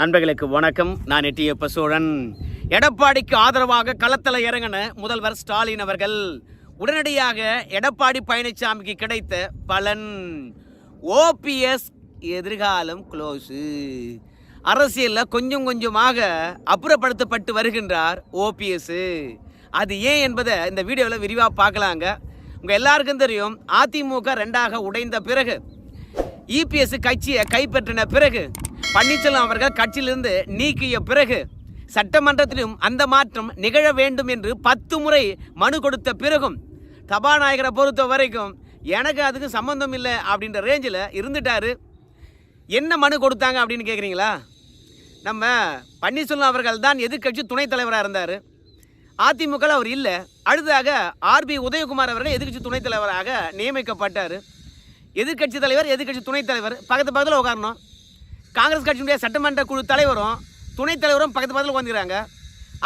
நண்பர்களுக்கு வணக்கம். நான் எட்டியப்ப சோழன் எடப்பாடிக்கு ஆதரவாக களத்தில் இறங்கின முதல்வர் ஸ்டாலின் அவர்கள் உடனடியாக எடப்பாடி பழனிசாமிக்கு கிடைத்த பலன். ஓபிஎஸ் எதிர்காலம் க்ளோஸு அரசியலில் கொஞ்சம் கொஞ்சமாக அப்புறப்படுத்தப்பட்டு வருகின்றார் ஓபிஎஸ் அது ஏன் என்பதை இந்த வீடியோவில் விரிவாக பார்க்கலாங்க. உங்கள் எல்லாருக்கும் தெரியும் அதிமுக ரெண்டாக உடைந்த பிறகு இபிஎஸ் கட்சியை கைப்பற்றின பிறகு பன்னீர்செல்வம் அவர்கள் கட்சியிலிருந்து நீக்கிய பிறகு சட்டமன்றத்திலும் அந்த மாற்றம் நிகழ வேண்டும் என்று பத்து முறை மனு கொடுத்த பிறகும் சபாநாயகரை பொறுத்த வரைக்கும் எனக்கு அதுக்கு சம்மந்தம் இல்லை அப்படின்ற ரேஞ்சில் இருந்துட்டார். என்ன மனு கொடுத்தாங்க அப்படின்னு கேட்குறீங்களா நம்ம பன்னீர்செல்வம் அவர்கள் தான் எதிர்க்கட்சி துணைத் தலைவராக இருந்தார். அதிமுகவில் அவர் இல்லை. அடுத்ததாக ஆர்பி உதயகுமார் அவர்கள் எதிர்க்கட்சி துணைத் தலைவராக நியமிக்கப்பட்டார். எதிர்க்கட்சி தலைவர் எதிர்க்கட்சி துணைத் தலைவர் பக்கத்து பக்கத்தில் உட்காரணும். காங்கிரஸ் கட்சியினுடைய சட்டமன்ற குழு தலைவரும் துணைத் தலைவரும் பக்கத்து பக்கத்தில் உட்காந்துக்கிறாங்க.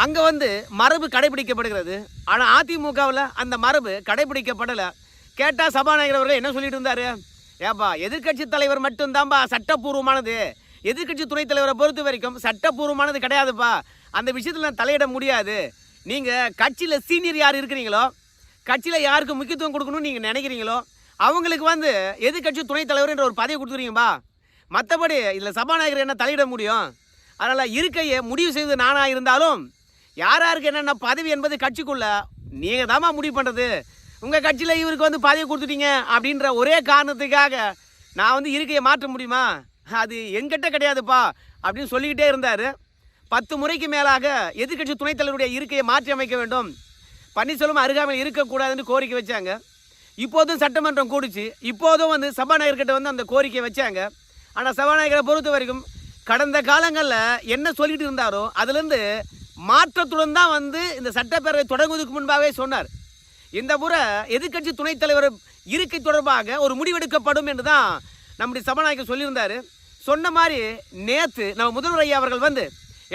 அங்கே வந்து மரபு கடைபிடிக்கப்படுகிறது. ஆனால் அதிமுகவில் அந்த மரபு கடைபிடிக்கப்படலை. கேட்டால் சபாநாயகர் அவர்கள் என்ன சொல்லிட்டு இருந்தார்? ஏப்பா எதிர்க்கட்சி தலைவர் மட்டும்தான்பா சட்டப்பூர்வமானது. எதிர்க்கட்சி துணைத் தலைவரை பொறுத்த வரைக்கும் சட்டப்பூர்வமானது கிடையாதுப்பா. அந்த விஷயத்தில் நான் தலையிட முடியாது. நீங்கள் கட்சியில் சீனியர் யார் இருக்கிறீங்களோ கட்சியில் யாருக்கு முக்கியத்துவம் கொடுக்கணும்னு நீங்கள் நினைக்கிறீங்களோ அவங்களுக்கு வந்து எதிர்க்கட்சி துணைத் தலைவர் என்ற ஒரு பதவி கொடுத்துருங்கப்பா மற்றபடி இதில் சபாநாயகர் என்ன தலையிட முடியும்? அதனால் இருக்கையை முடிவு செய்வது நானாக இருந்தாலும் யார் யாருக்கு என்னென்ன பதவி என்பது கட்சிக்குள்ள நீங்கள் தாம்மா முடிவு பண்ணுறது உங்கள் கட்சியில் இவருக்கு வந்து பதவி கொடுத்துட்டீங்க அப்படின்ற ஒரே காரணத்துக்காக நான் வந்து இருக்கையை மாற்ற முடியுமா? அது எங்கிட்ட கிடையாதுப்பா அப்படின்னு சொல்லிக்கிட்டே இருந்தார். பத்து முறைக்கு மேலாக எதிர்கட்சி துணைத் தலைவருடைய இருக்கையை மாற்றி அமைக்க வேண்டும். பன்னீர்செல்வம் அருகாமையில் இருக்கக்கூடாதுன்னு கோரிக்கை வச்சாங்க. இப்போதும் சட்டமன்றம் கூடிச்சு. இப்போதும் வந்து சபாநாயகர்கிட்ட வந்து அந்த கோரிக்கையை வச்சாங்க. ஆனால் சபாநாயகரை பொறுத்த வரைக்கும் கடந்த காலங்களில் என்ன சொல்லிட்டு இருந்தாரோ அதுலேருந்து மாற்றத்துடன் தான் வந்து இந்த சட்டப்பேரவை தொடங்குவதற்கு முன்பாகவே சொன்னார். இந்த முறை எதிர்க்கட்சி துணைத் தலைவர் இருக்கை தொடர்பாக ஒரு முடிவெடுக்கப்படும் என்று தான் நம்முடைய சபாநாயகர் சொல்லியிருந்தார். சொன்ன மாதிரி நேற்று நம்ம முதல்வர் ஐயா அவர்கள் வந்து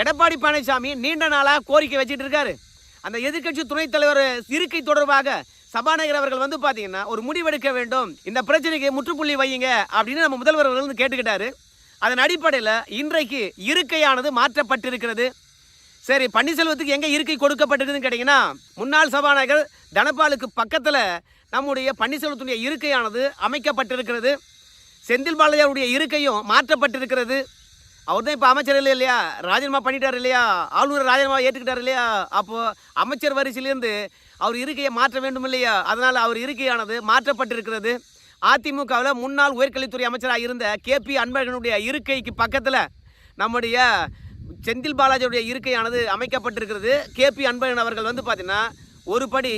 எடப்பாடி பழனிசாமி நீண்ட நாளாக கோரிக்கை வச்சுட்டு இருக்காரு. அந்த எதிர்க்கட்சி துணைத் தலைவர் இருக்கை தொடர்பாக சபாநாயகர் அவர்கள் வந்து பார்த்தீங்கன்னா ஒரு முடிவெடுக்க வேண்டும். இந்த பிரச்சனைக்கு முற்றுப்புள்ளி வையுங்க. அப்படின்னு நம்ம முதல்வர் அவர்கள் வந்து கேட்டுக்கிட்டாரு. அதன் அடிப்படையில் இன்றைக்கு இருக்கையானது மாற்றப்பட்டிருக்கிறது. சரி பன்னீர்செல்வத்துக்கு எங்கே இருக்கை கொடுக்கப்பட்டிருக்குதுன்னு கேட்டிங்கன்னா முன்னாள் சபாநாயகர் தனபாலுக்கு பக்கத்தில் நம்முடைய பன்னீர்செல்வத்துடைய இருக்கையானது அமைக்கப்பட்டிருக்கிறது. செந்தில் பாலாஜியுடைய இருக்கையும் மாற்றப்பட்டிருக்கிறது. அவர் தான் இப்போ அமைச்சர் இல்லை இல்லையா? ராஜினாமா பண்ணிட்டார் இல்லையா? ஆளுநர் ராஜினாமா ஏற்றுக்கிட்டார் இல்லையா? அப்போது அமைச்சர் வரிசையிலேருந்து அவர் இருக்கையை மாற்ற வேண்டும் இல்லையா? அதனால் அவர் இருக்கையானது மாற்றப்பட்டிருக்கிறது. அதிமுகவில் முன்னாள் உயர்கல்வித்துறை அமைச்சராக இருந்த கேபி அன்பழகனுடைய இருக்கைக்கு பக்கத்தில் நம்முடைய செந்தில் பாலாஜியுடைய இருக்கையானது அமைக்கப்பட்டிருக்கிறது. கேபி அன்பழகன் அவர்கள் வந்து பார்த்திங்கன்னா ஒரு படி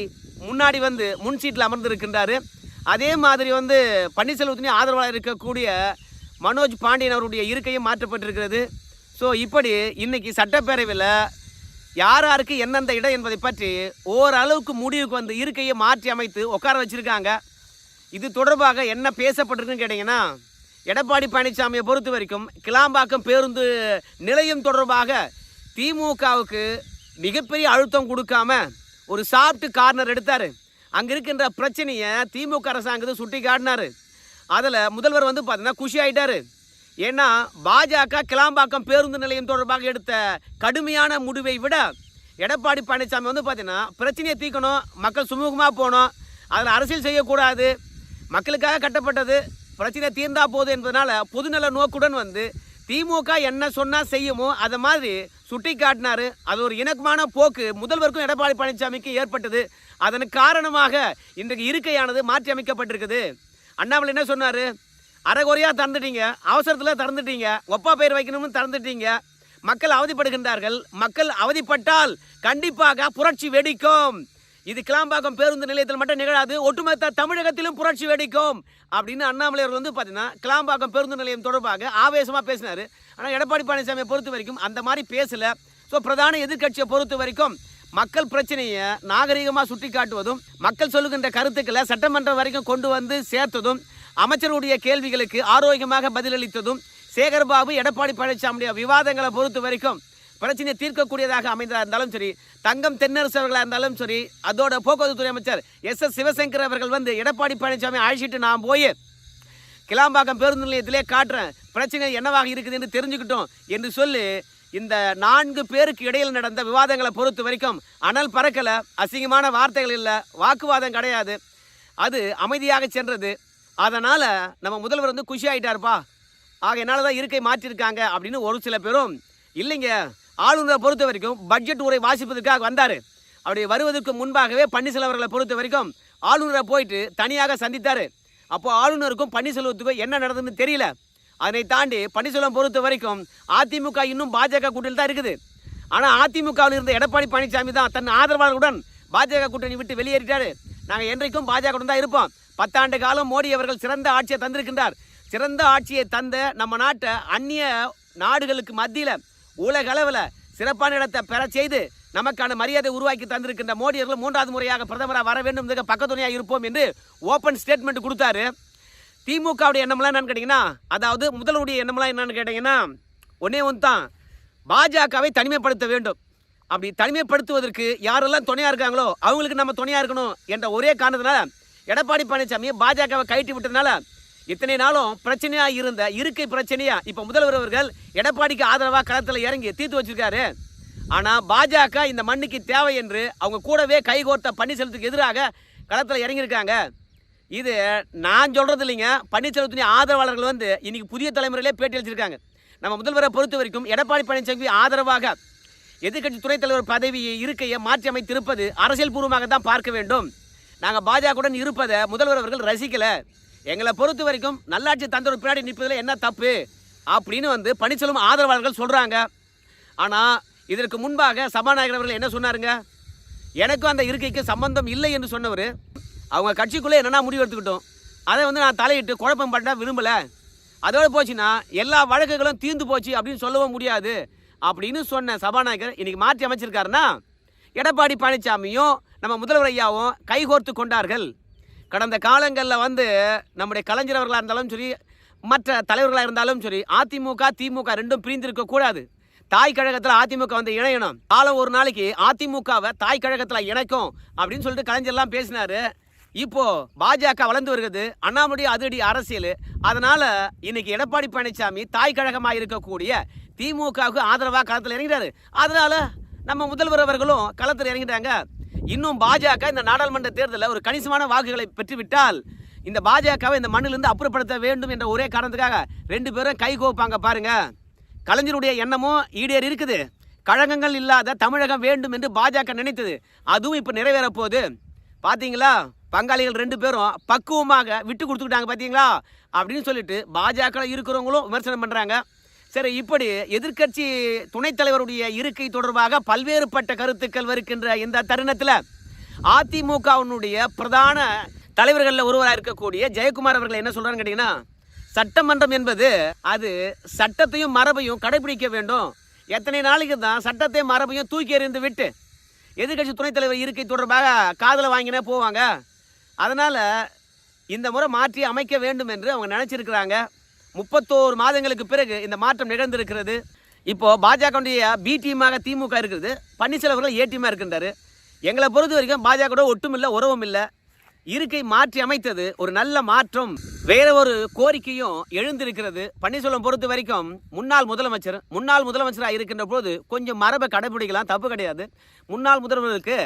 முன்னாடி வந்து முன் சீட்டில் அமர்ந்திருக்கின்றார். அதே மாதிரி வந்து பன்னீர்செல்வத்தினே ஆதரவாளர் இருக்கக்கூடிய மனோஜ் பாண்டியன் அவருடைய இருக்கையும் மாற்றப்பட்டிருக்கிறது. ஸோ இப்படி இன்னைக்கு சட்டப்பேரவையில் யார் யாருக்கு எந்தெந்த இடம் என்பதை பற்றி ஓரளவுக்கு முடிவுக்கு வந்து இருக்கையை மாற்றி அமைத்து உட்கார வச்சுருக்காங்க. இது தொடர்பாக என்ன பேசப்பட்டிருக்குன்னு கேட்டிங்கன்னா எடப்பாடி பழனிசாமியை பொறுத்த வரைக்கும் கிளாம்பாக்கம் பேருந்து நிலையம் தொடர்பாக திமுகவுக்கு மிகப்பெரிய அழுத்தம் கொடுக்காம ஒரு சாஃப்ட் கார்னர் எடுத்தார். அங்கே இருக்கின்ற பிரச்சனையை திமுக அரசாங்கத்தை சுட்டி காட்டினார் அதில் முதல்வர் வந்து பார்த்தீங்கன்னா குஷி ஆகிட்டாரு ஏன்னா பாஜக கிளாம்பாக்கம் பேருந்து நிலையம் தொடர்பாக எடுத்த கடுமையான முடிவை விட எடப்பாடி பழனிசாமி வந்து பார்த்தீங்கன்னா பிரச்சனையை தீர்க்கணும் மக்கள் சுமூகமாக போகணும் அதில் அரசியல் செய்யக்கூடாது மக்களுக்காக கட்டப்பட்டது பிரச்சனை தீர்ந்தா போதும் என்பதனால பொதுநல நோக்குடன் வந்து திமுக என்ன சொன்னால் செய்யுமோ அதை மாதிரி சுட்டி காட்டினாரு. அது ஒரு இணக்கமான போக்கு. முதல்வருக்கும் எடப்பாடி பழனிசாமிக்கு ஏற்பட்டது. அதன் காரணமாக இன்றைக்கு இருக்கையானது மாற்றி அமைக்கப்பட்டிருக்குது அண்ணாமலை என்ன சொன்னார்? அரைகுறையாக திறந்துட்டீங்க அவசரத்தில் திறந்துட்டீங்க ஒப்பா பெயர் வைக்கணும்னு திறந்துட்டீங்க மக்கள் அவதிப்படுகின்றார்கள். மக்கள் அவதிப்பட்டால் கண்டிப்பாக புரட்சி வெடிக்கும். இது கிளாம்பாக்கம் பேருந்து நிலையத்தில் மட்டும் நிகழாது ஒட்டுமொத்த தமிழகத்திலும் புரட்சி வெடிக்கும். அப்படின்னு அண்ணாமலை அவர்கள் வந்து பார்த்தீங்கன்னா கிளாம்பாக்கம் பேருந்து நிலையம் தொடர்பாக ஆவேசமாக பேசினார். ஆனால் எடப்பாடி பழனிசாமியை பொறுத்த வரைக்கும் அந்த மாதிரி பேசலை. ஸோ பிரதான எதிர்க்கட்சியை பொறுத்த வரைக்கும் மக்கள் பிரச்சனையை நாகரிகமாக சுட்டி காட்டுவதும் மக்கள் சொல்லுகின்ற கருத்துக்களை சட்டமன்றம் வரைக்கும் கொண்டு வந்து சேர்த்ததும் அமைச்சருடைய கேள்விகளுக்கு ஆரோக்கியமாக பதிலளித்ததும் சேகர்பாபு எடப்பாடி பழனிசாமியுடைய விவாதங்களை பொறுத்த வரைக்கும் பிரச்சனையை தீர்க்கக்கூடியதாக அமைந்ததாக இருந்தாலும் சரி தங்கம் தென்னரசு அவர்களாக இருந்தாலும் சரி அதோட போக்குவரத்துத்துறை அமைச்சர் எஸ் எஸ் சிவசங்கர் அவர்கள் வந்து எடப்பாடி பழனிசாமி அழைச்சிட்டு நான் போய் கிளாம்பாக்கம் பேருந்து நிலையத்திலே காட்டுறேன். பிரச்சனை என்னவாக இருக்குது என்று தெரிஞ்சுக்கிட்டோம் என்று சொல்லி இந்த நான்கு பேருக்கு இடையில் நடந்த விவாதங்களை பொறுத்த வரைக்கும் அனல் பறக்கலை அசிங்கமான வார்த்தைகள் இல்லை வாக்குவாதம் கிடையாது. அது அமைதியாக சென்றது. அதனால் நம்ம முதல்வர் வந்து குஷி ஆகிட்டாருப்பா ஆகையினால தான் இருக்கை மாற்றிருக்காங்க அப்படின்னு ஒரு சில பேரும் இல்லைங்க ஆளுநரை பொறுத்த வரைக்கும் பட்ஜெட் உரை வாசிப்பதற்காக வந்தார். அப்படி வருவதற்கு முன்பாகவே பன்னீர்செல்வர்களை பொறுத்த வரைக்கும் ஆளுநரை போயிட்டு தனியாக சந்தித்தார். அப்போ ஆளுநருக்கும் பன்னீர்செல்வத்துக்கும் என்ன நடந்ததுன்னு தெரியல. அதனை தாண்டி பன்னீர்செல்வம் பொறுத்த வரைக்கும் அதிமுக இன்னும் பாஜக கூட்டணியில் தான் இருக்குது. ஆனால் அதிமுகவில் இருந்த எடப்பாடி பழனிசாமி தான் தன் ஆதரவாளர்களுடன் பாஜக கூட்டணி விட்டு வெளியேறிட்டாரு. நாங்கள் என்றைக்கும் பாஜக தான் இருப்போம். பத்தாண்டு காலம் மோடி அவர்கள் சிறந்த ஆட்சியை தந்திருக்கின்றார். சிறந்த ஆட்சியை தந்த நம்ம நாட்டை அந்நிய நாடுகளுக்கு மத்தியில் உலக அளவில் சிறப்பான இடத்தை பெற செய்து நமக்கான மரியாதை உருவாக்கி தந்திருக்கின்ற மோடி அவர்கள் மூன்றாவது முறையாக பிரதமராக வர வேண்டும் பக்கத்துணையாக இருப்போம் என்று ஓப்பன் ஸ்டேட்மெண்ட் கொடுத்தாரு. திமுகவுடைய எண்ணம்லாம் என்னன்னு கேட்டிங்கன்னா அதாவது முதல்வருடைய எண்ணம்லாம் என்னன்னு கேட்டிங்கன்னா ஒன்றே ஒன்று தான் பாஜகவை தனிமைப்படுத்த வேண்டும். அப்படி தனிமைப்படுத்துவதற்கு யாரெல்லாம் துணையாக இருக்காங்களோ அவங்களுக்கு நம்ம துணையாக இருக்கணும் என்ற ஒரே காரணத்தினால எடப்பாடி பழனிசாமி பாஜகவை கைட்டு விட்டதுனால இத்தனை நாளும் பிரச்சனையாக இருந்த இருக்கை பிரச்சனையாக இப்போ முதல்வர் அவர்கள் எடப்பாடிக்கு ஆதரவாக களத்தில் இறங்கி தீர்த்து வச்சிருக்காரு. ஆனால் பாஜக இந்த மண்ணுக்கு தேவை என்று அவங்க கூடவே கைகோர்த்த பன்னீர்செல்வத்துக்கு எதிராக களத்தில் இறங்கியிருக்காங்க. இது நான் சொல்கிறது இல்லைங்க. பன்னீர்செல்வத்தின் ஆதரவாளர்கள் வந்து இன்றைக்கி புதிய தலைமுறையிலே பேட்டி அளிச்சிருக்காங்க. நம்ம முதல்வரை பொறுத்த வரைக்கும் எடப்பாடி பழனிசாமி ஆதரவாக எதிர்க்கட்சி துணைத் தலைவர் பதவியை இருக்கையை மாற்றி அமைத்திருப்பது அரசியல் பூர்வமாக தான் பார்க்க வேண்டும். நாங்கள் பாஜகவுடன் இருப்பதை முதல்வர் அவர்கள் ரசிக்கலை. எங்களை பொறுத்த வரைக்கும் நல்லாட்சி தந்தோர் பின்னாடி நிற்பதில் என்ன தப்பு? அப்படின்னு வந்து பன்னீர்செல்வம் ஆதரவாளர்கள் சொல்கிறாங்க ஆனால் இதற்கு முன்பாக சபாநாயகர் அவர்கள் என்ன சொன்னாருங்க? எனக்கும் அந்த இருக்கைக்கு சம்பந்தம் இல்லை என்று சொன்னவர். அவங்க கட்சிக்குள்ளே என்னென்ன முடிவு எடுத்துக்கிட்டோம். அதை வந்து நான் தலையிட்டு குழப்பம் பண்ண விரும்பலை. அதோடு போச்சுன்னா எல்லா வழக்குகளும் தீர்ந்து போச்சு அப்படின்னு சொல்லவும் முடியாது அப்படின்னு சொன்ன சபாநாயகர் இன்றைக்கி மாற்றி அமைச்சிருக்காருன்னா எடப்பாடி பழனிசாமியும் நம்ம முதல்வர் ஐயாவும் கைகோர்த்து கொண்டார்கள். கடந்த காலங்களில் வந்து நம்முடைய கலைஞர் அவர்களாக இருந்தாலும் சரி மற்ற தலைவர்களாக இருந்தாலும் சரி அதிமுக திமுக ரெண்டும் பிரிந்திருக்க கூடாது. தாய் கழகத்தில் அதிமுக வந்து இணையணும். காலம் ஒரு நாளைக்கு அதிமுகவை தாய் கழகத்தில் இணைக்கும் அப்படின்னு சொல்லிட்டு கலைஞர்லாம் பேசினார். இப்போ பாஜக வளர்ந்து வருகிறது. அண்ணாமலை அதிரடி அரசியல். அதனால இன்னைக்கு எடப்பாடி பழனிசாமி தாய் கழகமாக இருக்கக்கூடிய திமுகவுக்கு ஆதரவாக களத்தில் இறங்கிறாரு அதனால நம்ம முதல்வர் அவர்களும் களத்தில் இறங்கிட்டாங்க. இன்னும் பாஜக இந்த நாடாளுமன்ற தேர்தலில் ஒரு கணிசமான வாக்குகளை பெற்றுவிட்டால் இந்த பாஜகவை இந்த மண்ணிலிருந்து அப்புறப்படுத்த வேண்டும் என்ற ஒரே காரணத்துக்காக ரெண்டு பேரும் கை கோப்பாங்க பாருங்க. கலைஞருடைய எண்ணமும் ஈடேறி இருக்குது. கழகங்கள் இல்லாத தமிழகம் வேண்டும் என்று பாஜக நினைத்தது. அதுவும் இப்போ நிறைவேற போகுது பார்த்தீங்களா பங்காளிகள் ரெண்டு பேரும் பக்குவமாக விட்டு கொடுத்துக்கிட்டாங்க பார்த்தீங்களா அப்படின்னு சொல்லிட்டு பாஜக இருக்கிறவங்களும் விமர்சனம் பண்ணுறாங்க சரி இப்படி எதிர்க்கட்சி துணைத் தலைவருடைய இருக்கை தொடர்பாக பல்வேறுபட்ட கருத்துக்கள் வருகின்ற இந்த தருணத்தில் அதிமுகவினுடைய பிரதான தலைவர்களில் ஒருவராக இருக்கக்கூடிய ஜெயக்குமார் அவர்கள் என்ன சொல்கிறாங்க கேட்டிங்கன்னா சட்டமன்றம் என்பது அது சட்டத்தையும் மரபையும் கடைபிடிக்க வேண்டும். எத்தனை நாளைக்கு தான் சட்டத்தையும் மரபையும் தூக்கி எறிந்து விட்டு எதிர்க்கட்சி துணைத் தலைவர் இருக்கை தொடர்பாக காதில் வாங்கினா போவாங்க? அதனால் இந்த முறை மாற்றி அமைக்க வேண்டும் என்று அவங்க நினச்சிருக்கிறாங்க. முப்பத்தோரு மாதங்களுக்கு பிறகு இந்த மாற்றம் நிகழ்ந்திருக்கிறது. இப்போது பாஜகவுடைய பி டீமாக திமுக இருக்கிறது பன்னீர்செல்வர்கள் அவர்கள் ஏ டீமாக எங்களை பொறுத்த வரைக்கும் பாஜக ஒட்டும் இல்லை உறவும் இல்லை இருக்கை மாற்றி அமைத்தது ஒரு நல்ல மாற்றம். வேற ஒரு கோரிக்கையும் எழுந்திருக்கிறது. பன்னீர்செல்வம் பொறுத்த வரைக்கும் முன்னாள் முதலமைச்சர் முன்னாள் முதலமைச்சராக இருக்கின்ற போது கொஞ்சம் மரபை கடைபிடிக்கலாம் தப்பு கிடையாது. முன்னாள் முதல்வருக்கு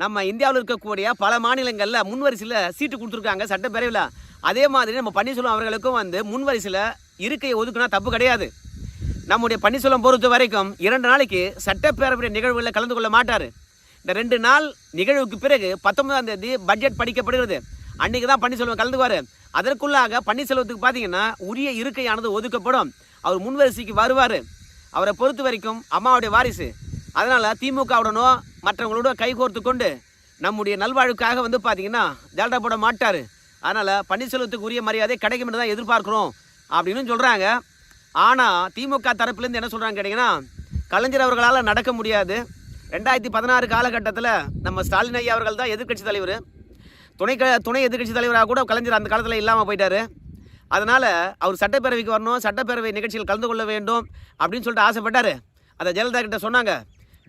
நம்ம இந்தியாவில் இருக்கக்கூடிய பல மாநிலங்களில் முன்வரிசையில் சீட்டு கொடுத்துருக்காங்க சட்டப்பேரவையில். அதே மாதிரி நம்ம பன்னீர்செல்வம் அவர்களுக்கும் வந்து முன்வரிசையில் இருக்கையை ஒதுக்குனா தப்பு கிடையாது. நம்முடைய பன்னீர்செல்வம் பொறுத்த வரைக்கும் இரண்டு நாளைக்கு சட்டப்பேரவை நிகழ்வுகளில் கலந்து கொள்ள மாட்டார். இந்த ரெண்டு நாள் நிகழ்வுக்கு பிறகு பத்தொன்பதாம் தேதி பட்ஜெட் படிக்கப்படுகிறது. அன்றைக்கி தான் பன்னீர்செல்வம் கலந்துக்குவார். அதற்குள்ளாக பன்னீர்செல்வத்துக்கு பார்த்தீங்கன்னா உரிய இருக்கையானது ஒதுக்கப்படும். அவர் முன்வரிசைக்கு வருவார். அவரை பொறுத்த வரைக்கும் அம்மாவுடைய வாரிசு. அதனால் திமுகவுடனோ மற்றவங்களோட கைகோர்த்து கொண்டு நம்முடைய நல்வாழ்வுக்காக வந்து பார்த்தீங்கன்னா ஜால்டா போட மாட்டார். அதனால் பன்னீர்செல்வத்துக்கு உரிய மரியாதை கிடைக்கும் என்று தான் எதிர்பார்க்குறோம் அப்படின்னு சொல்கிறாங்க ஆனால் திமுக தரப்புலேருந்து என்ன சொல்கிறாங்க கேட்டிங்கன்னா கலைஞர் அவர்களால் நடக்க முடியாது. ரெண்டாயிரத்தி பதினாறு காலகட்டத்தில் நம்ம ஸ்டாலின் ஐயா அவர்கள் தான் எதிர்க்கட்சி தலைவர். துணை க துணை எதிர்க்கட்சி தலைவராக கூட கலைஞர் அந்த காலத்தில் இல்லாமல் போயிட்டார். அதனால் அவர் சட்டப்பேரவைக்கு வரணும் சட்டப்பேரவை நிகழ்ச்சியில் கலந்து கொள்ள வேண்டும் அப்படின்னு சொல்லிட்டு ஆசைப்பட்டார். அதை ஜெயலலிதா கிட்ட சொன்னாங்க.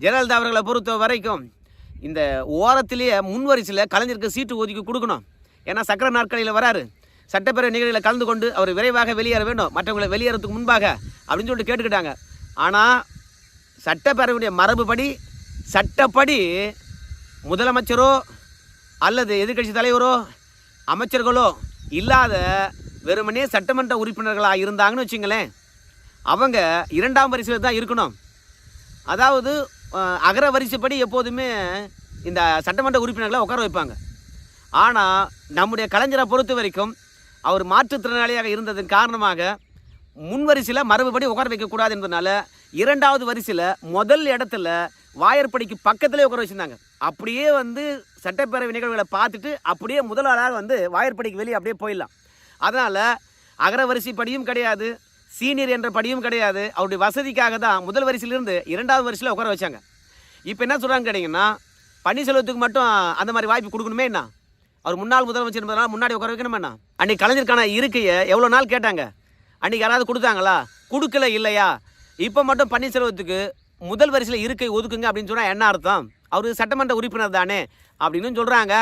ஜெயலலிதா அவர்களை பொறுத்த வரைக்கும் இந்த ஓரத்திலேயே முன்வரிசையில் கலைஞருக்கு சீட்டு ஒதுக்கி கொடுக்கணும். ஏன்னா சக்கர நாட்களில் வராரு. சட்டப்பேரவை நிகழ்ச்சியில் கலந்து கொண்டு அவர் விரைவாக வெளியேற வேண்டும். மற்றவங்களை வெளியேறதுக்கு முன்பாக அப்படின்னு சொல்லிட்டு கேட்டுக்கிட்டாங்க. ஆனால் சட்டப்பேரவையுடைய மரபுப்படி சட்டப்படி முதலமைச்சரோ அல்லது எதிர்க்கட்சி தலைவரோ அமைச்சர்களோ இல்லாத வெறுமனே சட்டமன்ற உறுப்பினர்களாக இருந்தாங்கன்னு வச்சுங்களேன். அவங்க இரண்டாம் வரிசையில் தான் இருக்கணும். அதாவது அகர வரிசைப்படி எப்போதுமே இந்த சட்டமன்ற உறுப்பினர்களை உட்கார வைப்பாங்க. ஆனால் நம்முடைய கலைஞரை பொறுத்த வரைக்கும் அவர் மாற்றுத்திறனாளியாக இருந்ததன் காரணமாக முன் வரிசையில் மரபுபடி உட்கார வைக்கக்கூடாது என்பதனால இரண்டாவது வரிசையில் முதல் இடத்துல வாயற்படிக்கு பக்கத்திலே உட்கார வச்சுருந்தாங்க. அப்படியே வந்து சட்டப்பேரவை நிகழ்வுகளை பார்த்துட்டு அப்படியே முதல் வந்து வாயற்படிக்கு வெளியே அப்படியே போயிடலாம். அதனால் அகர வரிசைப்படியும் கிடையாது. சீனியர் என்ற படியும் கிடையாது. அவருடைய வசதிக்காக தான் முதல் வரிசையிலிருந்து இரண்டாவது வரிசையில் உட்கார வச்சாங்க. இப்போ என்ன சொல்கிறாங்க கேட்டிங்கன்னா பன்னீர்செல்வத்துக்கு மட்டும் அந்த மாதிரி வாய்ப்பு கொடுக்கணுமே என்ன? அவர் முன்னாள் முதலமைச்சர் என்பதனால முன்னாடி உட்கார வைக்கணுமே என்ன? அன்றைக்கி கலைஞருக்கான இருக்கையை எவ்வளோ நாள் கேட்டாங்க? அன்றைக்கி யாராவது கொடுத்தாங்களா? கொடுக்கல இல்லையா? இப்போ மட்டும் பன்னீர்செல்வத்துக்கு முதல் வரிசையில் இருக்கை ஒதுக்குங்க அப்படின்னு சொன்னால் என்ன அர்த்தம்? அவர் சட்டமன்ற உறுப்பினர் தானே அப்படின்னு சொல்கிறாங்க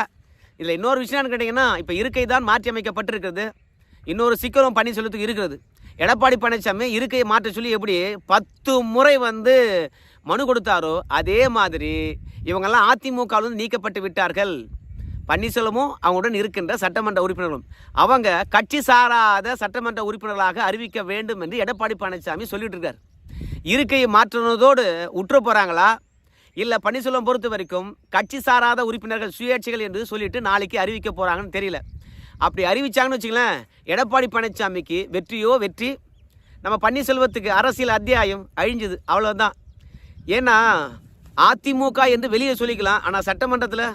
இதில் இன்னொரு விஷயம்னு கேட்டிங்கன்னா இப்போ இருக்கை தான் மாற்றி அமைக்கப்பட்டிருக்கிறது இன்னொரு சிக்கலும் பன்னீர்செல்வத்துக்கு இருக்கிறது. எடப்பாடி பழனிசாமி இருக்கையை மாற்ற சொல்லி எப்படி பத்து முறை வந்து மனு கொடுத்தாரோ அதே மாதிரி இவங்கெல்லாம் அதிமுகவிலிருந்து நீக்கப்பட்டு விட்டார்கள். பன்னீர்செல்வமும் அவங்களுடன் இருக்கின்ற சட்டமன்ற உறுப்பினர்களும். அவங்க கட்சி சாராத சட்டமன்ற உறுப்பினர்களாக அறிவிக்க வேண்டும் என்று எடப்பாடி பழனிசாமி சொல்லிட்டு இருக்கார் இருக்கையை மாற்றுனதோடு உற்று போகிறாங்களா இல்லை பன்னீர்செல்வம் பொறுத்த வரைக்கும் கட்சி சாராத உறுப்பினர்கள் சுயேட்சைகள் என்று சொல்லிட்டு நாளைக்கு அறிவிக்க போகிறாங்கன்னு தெரியல. அப்படி அறிவிச்சாங்கன்னு வச்சுங்களேன் எடப்பாடி பழனிசாமிக்கு வெற்றியோ வெற்றி நம்ம பன்னீர்செல்வத்துக்கு அரசியல் அத்தியாயம் அழிஞ்சுது அவ்வளோதான் ஏன்னா அதிமுக என்று வெளியே சொல்லிக்கலாம் ஆனால் சட்டமன்றத்தில்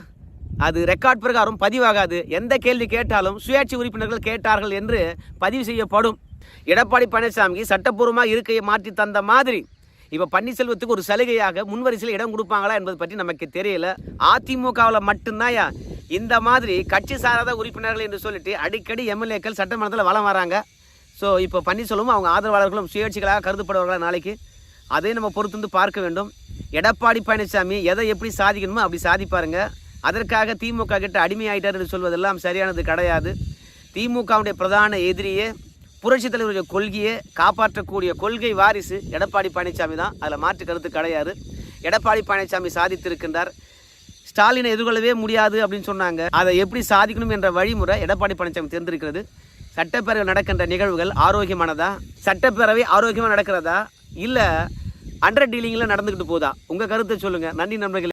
அது ரெக்கார்ட் பிரகாரம் பதிவாகாது. எந்த கேள்வி கேட்டாலும் சுயாட்சி உறுப்பினர்கள் கேட்டார்கள் என்று பதிவு செய்யப்படும். எடப்பாடி பழனிசாமிக்கு சட்டப்பூர்வமாக இருக்கையை மாற்றி தந்த மாதிரி இப்போ பன்னீர்செல்வத்துக்கு ஒரு சலுகையாக முன்வரிசையில் இடம் கொடுப்பாங்களா என்பது பற்றி நமக்கு தெரியல. அதிமுகவில் மட்டும்தான் இந்த மாதிரி கட்சி சாராத உறுப்பினர்கள் என்று சொல்லிட்டு அடிக்கடி எம்எல்ஏக்கள் சட்டமன்றத்தில் வளம் வராங்க. ஸோ இப்போ பன்னீர்செல்வம் அவங்க ஆதரவாளர்களும் சுயேட்சிகளாக கருதப்படுவார்களா நாளைக்கு? அதை நம்ம பொறுத்து வந்து பார்க்க வேண்டும். எடப்பாடி பழனிசாமி எதை எப்படி சாதிக்கணுமோ அப்படி சாதிப்பாருங்க. அதற்காக திமுக கிட்ட அடிமையாயிட்டார் என்று சொல்வதெல்லாம் சரியானது கிடையாது. திமுகவுடைய பிரதான எதிரியே புரட்சித் தலைவருடைய கொள்கையை காப்பாற்றக்கூடிய கொள்கை வாரிசு எடப்பாடி பழனிசாமி தான். அதில் மாற்று கருத்து கிடையாது. எடப்பாடி பழனிசாமி சாதித்திருக்கின்றார். ஸ்டாலினை எதிர்கொள்ளவே முடியாது அப்படின்னு சொன்னாங்க. அதை எப்படி சாதிக்கணும் என்ற வழிமுறை எடப்பாடி பழனிசாமி தெரிந்திருக்கிறது சட்டப்பேரவை நடக்கின்ற நிகழ்வுகள் ஆரோக்கியமானதா? சட்டப்பேரவை ஆரோக்கியமாக நடக்கிறதா? இல்லை அண்டர் டீலிங்கில் நடந்துக்கிட்டு போதா? உங்கள் கருத்தை சொல்லுங்கள் நன்றி நண்பர்களே.